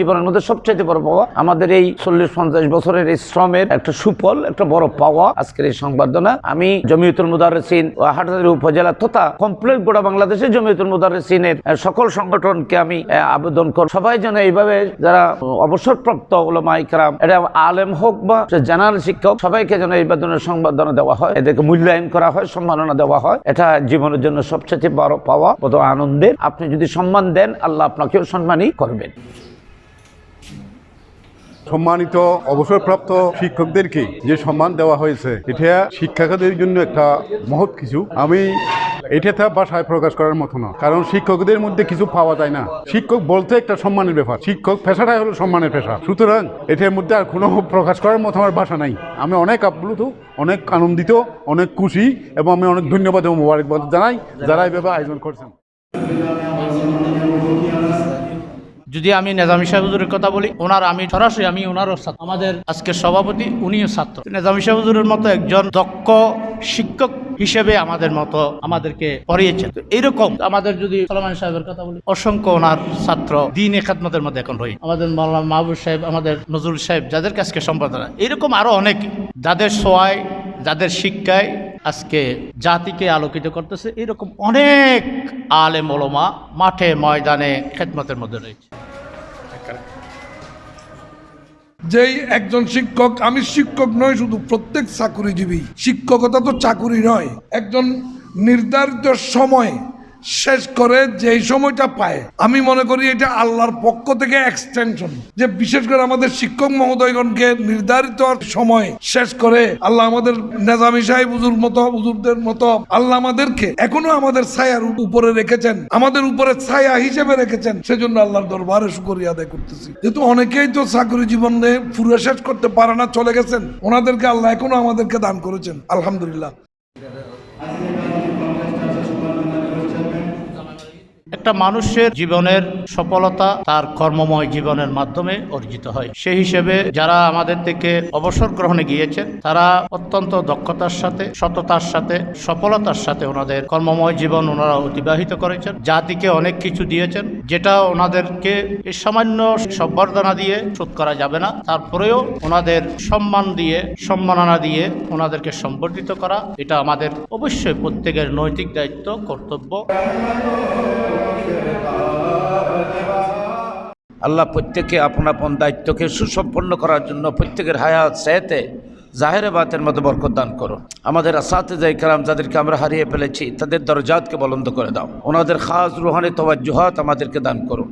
জীবনের মধ্যে সবচেয়ে বড় পাওয়া, আমাদের এই চল্লিশ পঞ্চাশ বছরের এই শ্রমের একটা সুফল, একটা বড় পাওয়া আজকের এই সংবর্ধনা। আমি জমিয়তুল মুদারসিন ও হাটহাজারী উপজেলা তথা কমপ্লিট গোটা বাংলাদেশে জমিয়তুল মুদারসিনের সকল সংগঠনকে আমি আবেদন কর, সবাই যেন এইভাবে যারা অবসরপ্রাপ্ত ওলামা ইকরাম এটা আলেম হোক বা জেনারেল শিক্ষক, সবাইকে যেন এই ধরনের সংবর্ধনা দেওয়া হয়, এদেরকে মূল্যায়ন করা হয়, সম্মাননা দেওয়া হয়। এটা জীবনের জন্য সবচেয়ে বড় পাওয়া, বড় আনন্দের। আপনি যদি সম্মান দেন, আল্লাহ আপনাকেও সম্মানই করবেন। সম্মানিত অবসরপ্রাপ্ত শিক্ষকদেরকে যে সম্মান দেওয়া হয়েছে, এটা শিক্ষকদের জন্য একটা মহৎ কিছু। আমি এটা তা ভাষায় প্রকাশ করার মতো না, কারণ শিক্ষকদের মধ্যে কিছু পাওয়া যায় না। শিক্ষক বলতে একটা সম্মানের ব্যাপার, শিক্ষক পেশাটাই হলো সম্মানের পেশা। সুতরাং এটার মধ্যে আর কোনো প্রকাশ করার মতো আমার ভাষা নাই। আমি অনেক আপ্লুত, অনেক আনন্দিত, অনেক খুশি, এবং আমি অনেক ধন্যবাদ এবং মোবারকবাদ জানাই যারা এইভাবে আয়োজন করছেন। যদি আমি নেজামি সাহেব হুজুরের কথা বলি, ওনার আমি সরাসরি আমি ওনারও ছাত্র আমাদের আজকের সভাপতি, উনিও ছাত্র। নেজামি সাহেব হুজুরের মতো একজন দক্ষ শিক্ষক হিসেবে আমাদের মতো আমাদেরকে পড়িয়েছেন। তো এইরকম আমাদের যদি সলমান সাহেবের কথা বলি, অসংখ্য ওনার ছাত্র দিন একাত্মতের মধ্যে এখন রই আমাদের মাওলানা মাহবুব সাহেব, আমাদের নজরুল সাহেব যাদের কাছকে সম্পাদনা এরকম আরও অনেক যাদের সোয়ায়, যাদের শিক্ষায় আজকে জাতিকে আলোকিত করতেছে। এরকম অনেক আলে মলমা মাঠে ময়দানে খেদমতের মধ্যে রয়েছে। যেই একজন শিক্ষক, আমি শিক্ষক নই, শুধু প্রত্যেক চাকুরিজীবী। শিক্ষকতা তো চাকুরি নয়, একজন নির্ধারিত সময় শেষ করে যেই সময়টা পায়। আমি মনে করি এটা আল্লাহর পক্ষ থেকে এক্সটেনশন যে বিশেষ করে আমাদের শিক্ষক মহোদয়গণকে নির্ধারিত সময় শেষ করে আল্লাহ আমাদের নেজামি সাহেব হুজুর মতো, হুজুরদের মতো, আল্লাহ আমাদেরকে এখনও আমাদের ছায়ার উপরে রেখেছেন, আমাদের উপরে ছায়া হিসেবে রেখেছেন। সেজন্য আল্লাহর দরবারে শুকরিয়া আদায় করতেছি। যেহেতু অনেকেই তো চাকরি জীবনে পুরো শেষ করতে পারে না, চলে গেছেন। ওনাদেরকে আল্লাহ এখনও আমাদেরকে দান করেছেন। আলহামদুলিল্লাহ। একটা মানুষের জীবনের সফলতা তার কর্মময় জীবনের মাধ্যমে অর্জিত হয়। সেই হিসেবে যারা আমাদের থেকে অবসর গ্রহণে গিয়েছেন, তারা অত্যন্ত দক্ষতার সাথে, সততার সাথে, সফলতার সাথে ওনাদের কর্মময় জীবন ওনারা অতিবাহিত করেছেন। জাতিকে অনেক কিছু দিয়েছেন, যেটা ওনাদেরকে সামান্য সম্বর্ধনা দিয়ে শোধ করা যাবে না। তারপরেও ওনাদের সম্মান দিয়ে, সম্মাননা দিয়ে ওনাদেরকে সম্বর্ধিত করা, এটা আমাদের অবশ্যই প্রত্যেকের নৈতিক দায়িত্ব, কর্তব্য। আল্লাহ প্রত্যেকে আপন আপন দায়িত্বকে সুসম্পন্ন করার জন্য প্রত্যেকের হায়াত সেহেতে জাহেরে বাতের মধ্যে বরকত দান করো আমাদের আসাতে যাই কালাম যাদেরকে আমরা হারিয়ে ফেলেছি, তাদের দরজাতকে বলন্দ করে দাও। ওনাদের খাস রুহানি তবাজ্জুহাত আমাদেরকে দান করো